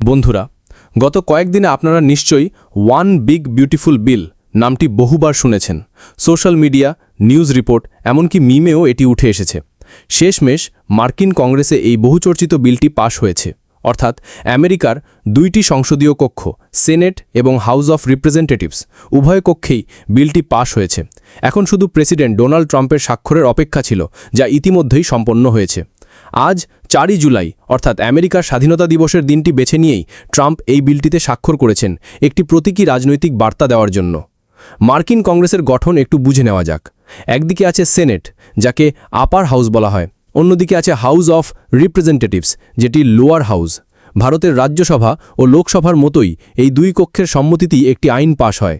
বন্ধুরা, গত কয়েকদিনে আপনারা নিশ্চয়ই ওয়ান বিগ বিউটিফুল বিল নামটি বহুবার শুনেছেন। সোশ্যাল মিডিয়া নিউজ রিপোর্ট এমনকি মিমেও এটি উঠে এসেছে। শেষমেশ মার্কিন কংগ্রেসে এই বহুচর্চিত বিলটি পাশ হয়েছে। অর্থাৎ আমেরিকার দুইটি সংসদীয় কক্ষ, সেনেট এবং হাউস অফ রিপ্রেজেন্টেটিভস, উভয় কক্ষেই বিলটি পাশ হয়েছে। এখন শুধু প্রেসিডেন্ট ডোনাল্ড ট্রাম্পের স্বাক্ষরের অপেক্ষা ছিল, যা ইতিমধ্যেই সম্পন্ন হয়েছে। আজ চারই জুলাই, অর্থাৎ আমেরিকার স্বাধীনতা দিবসের দিনটি বেছে নিয়েই ট্রাম্প এই বিলটিতে স্বাক্ষর করেছেন একটি প্রতীকী রাজনৈতিক বার্তা দেওয়ার জন্য। মার্কিন কংগ্রেসের গঠন একটু বুঝে নেওয়া যাক। একদিকে আছে সেনেট, যাকে আপার হাউস বলা হয়। অন্যদিকে আছে হাউস অফ রিপ্রেজেন্টেটিভস, যেটি লোয়ার হাউস। ভারতের রাজ্যসভা ও লোকসভার মতোই এই দুই কক্ষের সম্মতিতেই একটি আইন পাশ হয়।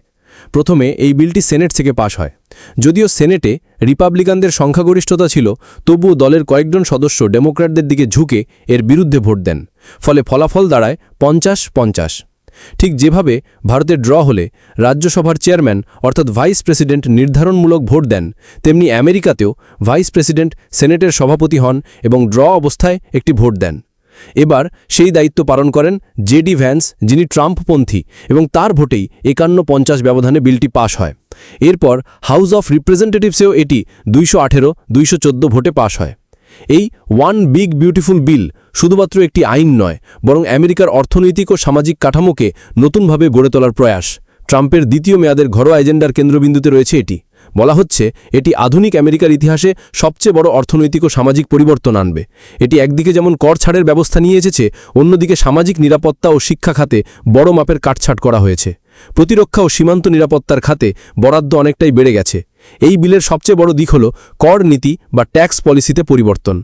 প্রথমে এই বিলটি সেনেট থেকে পাশ হয়। যদিও সেনেটে রিপাবলিকানদের সংখ্যাগরিষ্ঠতা ছিল, তবুও দলের কয়েকজন সদস্য ডেমোক্র্যাটদের দিকে ঝুঁকে এর বিরুদ্ধে ভোট দেন, ফলে ফলাফল দাঁড়ায় পঞ্চাশ পঞ্চাশ। ঠিক যেভাবে ভারতের ড্র হলে রাজ্যসভার চেয়ারম্যান অর্থাৎ ভাইস প্রেসিডেন্ট নির্ধারণমূলক ভোট দেন, তেমনি আমেরিকাতেও ভাইস প্রেসিডেন্ট, সেনেটের সভাপতি হন এবং ড্র অবস্থায় একটি ভোট দেন। এবার সেই দায়িত্ব পালন করেন জেডি ভ্যান্স, যিনি ট্রাম্পপন্থী, এবং তার ভোটেই একান্ন পঞ্চাশ ব্যবধানে বিলটি পাশ হয়। এরপর হাউস অফ রিপ্রেজেন্টেটিভসেও এটি দুইশো আঠেরো, দুইশো ভোটে পাশ হয়। এই ওয়ান বিগ বিউটিফুল বিল শুধুমাত্র একটি আইন নয়, বরং আমেরিকার অর্থনৈতিক ও সামাজিক কাঠামোকে নতুনভাবে গড়ে তোলার প্রয়াস। ট্রাম্পের দ্বিতীয় মেয়াদের ঘরোয়া এজেন্ডার কেন্দ্রবিন্দুতে রয়েছে এটি। বলা হচ্ছে, এটি আধুনিক আমেরিকার ইতিহাসে সবচেয়ে বড় অর্থনৈতিক ও সামাজিক পরিবর্তন আনবে। এটি একদিকে যেমন কর ছাড়ের ব্যবস্থা নিয়ে এসেছে, অন্যদিকে সামাজিক নিরাপত্তা ও শিক্ষা খাতে বড় মাপের কাটছাট করা হয়েছে। প্রতিরক্ষা ও সীমান্ত নিরাপত্তার খাতে বরাদ্দ অনেকটাই বেড়ে গেছে। এই বিলের সবচেয়ে বড় দিক হল কর নীতি বা ট্যাক্স পলিসিতে পরিবর্তন।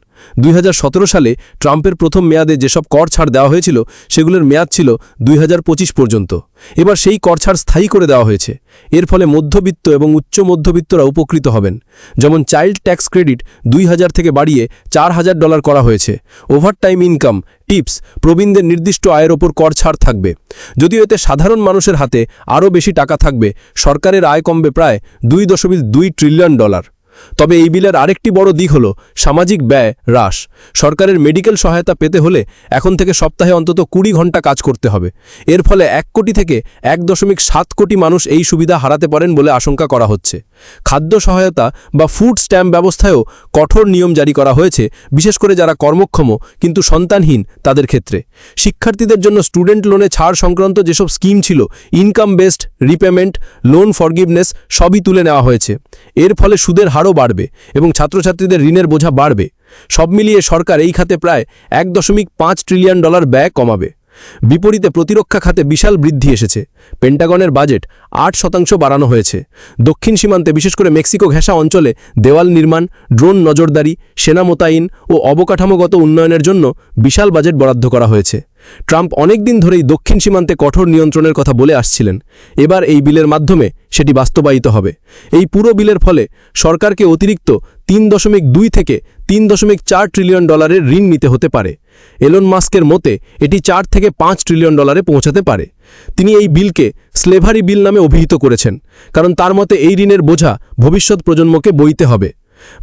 দুই হাজার সতেরো সালে ট্রাম্পের প্রথম মেয়াদে যেসব কর ছাড় দেওয়া হয়েছিল, সেগুলোর মেয়াদ ছিল দুই হাজার পঁচিশ পর্যন্ত। এবার সেই কর ছাড় স্থায়ী করে দেওয়া হয়েছে। এর ফলে মধ্যবিত্ত এবং উচ্চ মধ্যবিত্তরা উপকৃত হবেন। যেমন চাইল্ড ট্যাক্স ক্রেডিট দুই হাজার থেকে বাড়িয়ে চার হাজার ডলার করা হয়েছে। ওভারটাইম ইনকাম, টিপস, প্রবীণদের নির্দিষ্ট আয়ের ওপর কর ছাড় থাকবে। যদিও এতে সাধারণ মানুষের হাতে আরও বেশি টাকা থাকবে, সরকারের আয় কমবে প্রায় দুই দশমিক দুই ট্রিলিয়ন ডলার। তবে এই বিলের আরেকটি বড় দিক হল সামাজিক ব্যয় হ্রাস। সরকারের মেডিকেল সহায়তা পেতে হলে এখন থেকে সপ্তাহে অন্তত কুড়ি ঘণ্টা কাজ করতে হবে। এর ফলে এক কোটি থেকে এক দশমিক সাত কোটি মানুষ এই সুবিধা হারাতে পারেন বলে আশঙ্কা করা হচ্ছে। খাদ্য সহায়তা বা ফুড স্ট্যাম্প ব্যবস্থায়ও কঠোর নিয়ম জারি করা হয়েছে, বিশেষ করে যারা কর্মক্ষম কিন্তু সন্তানহীন তাদের ক্ষেত্রে। শিক্ষার্থীদের জন্য স্টুডেন্ট লোনে ছাড় সংক্রান্ত যেসব স্কিম ছিল, income based, repayment, loan forgiveness সবই তুলে নেওয়া হয়েছে। এর ফলে সুদের হারও বাড়বে এবং ছাত্রছাত্রীদের ঋণের বোঝা বাড়বে। সব মিলিয়ে সরকার এই খাতে প্রায় এক দশমিক পাঁচ ট্রিলিয়ন ডলার ব্যয় কমাবে। বিপরীতে প্রতিরক্ষা খাতে বিশাল বৃদ্ধি এসেছে। পেন্টাগনের বাজেট আট শতাংশ বাড়ানো হয়েছে। দক্ষিণ সীমান্তে বিশেষ করে মেক্সিকো ঘেঁষা অঞ্চলে দেওয়াল নির্মাণ, ড্রোন নজরদারি, সেনা মোতায়েন ও অবকাঠামোগত উন্নয়নের জন্য বিশাল বাজেট বরাদ্দ করা হয়েছে। ট্রাম্প অনেকদিন ধরেই দক্ষিণ সীমান্তে কঠোর নিয়ন্ত্রণের কথা বলে আসছিলেন। এবার এই বিলের মাধ্যমে সেটি বাস্তবায়িত হবে। এই পুরো বিলের ফলে সরকারকে অতিরিক্ত তিন দশমিক দুই থেকে তিন দশমিক চার ট্রিলিয়ন ডলারের ঋণ নিতে হতে পারে। এলন মাস্কের মতে, এটি চার থেকে পাঁচ ট্রিলিয়ন ডলারে পৌঁছাতে পারে। তিনি এই বিলকে স্লেভারি বিল নামে অভিহিত করেছেন, কারণ তার মতে এই ঋণের বোঝা ভবিষ্যৎ প্রজন্মকে বইতে হবে।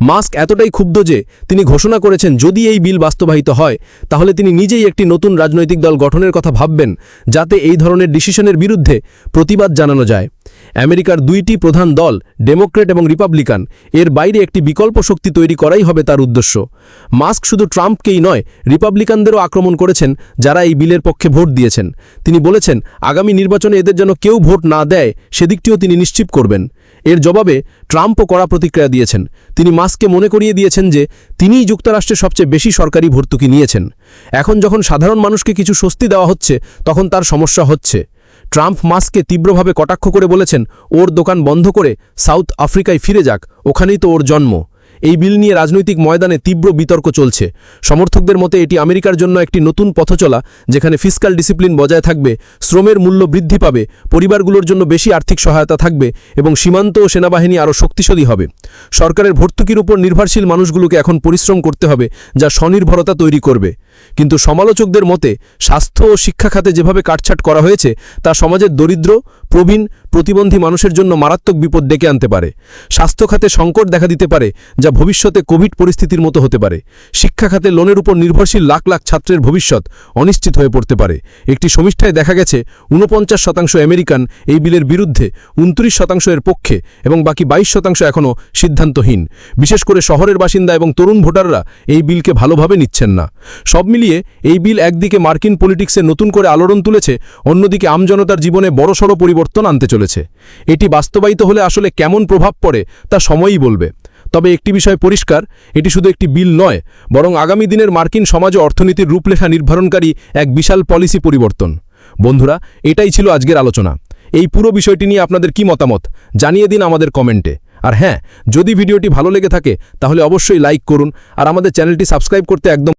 মাস্ক এতটাই ক্ষুব্ধ যে তিনি ঘোষণা করেছেন, যদি এই বিল বাস্তবায়িত হয়, তাহলে তিনি নিজেই একটি নতুন রাজনৈতিক দল গঠনের কথা ভাববেন, যাতে এই ধরনের ডিসিশনের বিরুদ্ধে প্রতিবাদ জানানো যায়। আমেরিকার দুইটি প্রধান দল ডেমোক্রেট এবং রিপাবলিকান, এর বাইরে একটি বিকল্প শক্তি তৈরি করাই হবে তার উদ্দেশ্য। মাস্ক শুধু ট্রাম্পকেই নয়, রিপাবলিকানদেরও আক্রমণ করেছেন, যারা এই বিলের পক্ষে ভোট দিয়েছেন। তিনি বলেছেন, আগামী নির্বাচনে এদের যেন কেউ ভোট না দেয়, সেদিকটিও তিনি নিশ্চিত করবেন। এর জবাবে ট্রাম্পও কড়া প্রতিক্রিয়া দিয়েছেন। তিনি মাস্ককে মনে করিয়ে দিয়েছেন যে, তিনিই যুক্তরাষ্ট্রে সবচেয়ে বেশি সরকারি ভর্তুকি নিয়েছেন। এখন যখন সাধারণ মানুষকে কিছু স্বস্তি দেওয়া হচ্ছে, তখন তার সমস্যা হচ্ছে। ট্রাম্প মাস্ককে তীব্রভাবে কটাক্ষ করে বলেছেন, ওর দোকান বন্ধ করে সাউথ আফ্রিকায় ফিরে যাক, ওখানেই তো ওর জন্ম। এই বিল নিয়ে রাজনৈতিক ময়দানে তীব্র বিতর্ক চলছে। সমর্থকদের মতে এটি আমেরিকার জন্য একটি নতুন পথচলা, যেখানে ফিসকাল ডিসিপ্লিন বজায় থাকবে, শ্রমের মূল্য বৃদ্ধি পাবে, পরিবারগুলোর জন্য বেশি আর্থিক সহায়তা থাকবে এবং সীমান্ত ও সেনাবাহিনী আরও শক্তিশালী হবে। সরকারের ভর্তুকির উপর নির্ভরশীল মানুষগুলোকে এখন পরিশ্রম করতে হবে, যা স্বনির্ভরতা তৈরি করবে। কিন্তু সমালোচকদের মতে, স্বাস্থ্য ও শিক্ষা খাতে যেভাবে কাটছাট করা হয়েছে, তা সমাজের দরিদ্র, প্রবীণ, প্রতিবন্ধী মানুষের জন্য মারাত্মক বিপদ ডেকে আনতে পারে। স্বাস্থ্য খাতে সংকট দেখা দিতে পারে, যা ভবিষ্যতে কোভিড পরিস্থিতির মতো হতে পারে। শিক্ষা খাতে লোনের উপর নির্ভরশীল লাখ লাখ ছাত্রের ভবিষ্যৎ অনিশ্চিত হয়ে পড়তে পারে। একটি সমীক্ষায় দেখা গেছে, ঊনপঞ্চাশ শতাংশ আমেরিকান এই বিলের বিরুদ্ধে উনত্রিশ শতাংশ এর পক্ষে এবং বাকি বাইশ শতাংশ এখনও সিদ্ধান্তহীন। বিশেষ করে শহরের বাসিন্দা এবং তরুণ ভোটাররা এই বিলকে ভালোভাবে নিচ্ছেন না। সব মিলিয়ে এই বিল একদিকে মার্কিন পলিটিক্সে নতুন করে আলোড়ন তুলেছে, অন্যদিকে আমজনতার জীবনে বড়সড় পরিবর্তন আনতে চলেছে। এটি বাস্তবায়িত হলে আসলে কেমন প্রভাব পড়ে তা সময়ই বলবে। তবে একটি বিষয় পরিষ্কার, এটি শুধু একটি বিল নয়, বরং আগামী দিনের মার্কিন সমাজ অর্থনীতির রূপলেখা নির্ধারণকারী এক বিশাল পলিসি পরিবর্তন। বন্ধুরা, এটাই ছিল আজকের আলোচনা। এই পুরো বিষয়টি নিয়ে আপনাদের কি মতামত, জানিয়ে দিন আমাদের কমেন্টে। আর হ্যাঁ যদি ভিডিওটি ভালো লেগে থাকে, তাহলে অবশ্যই লাইক করুন, আর আমাদের চ্যানেলটি সাবস্ক্রাইব করতে একদম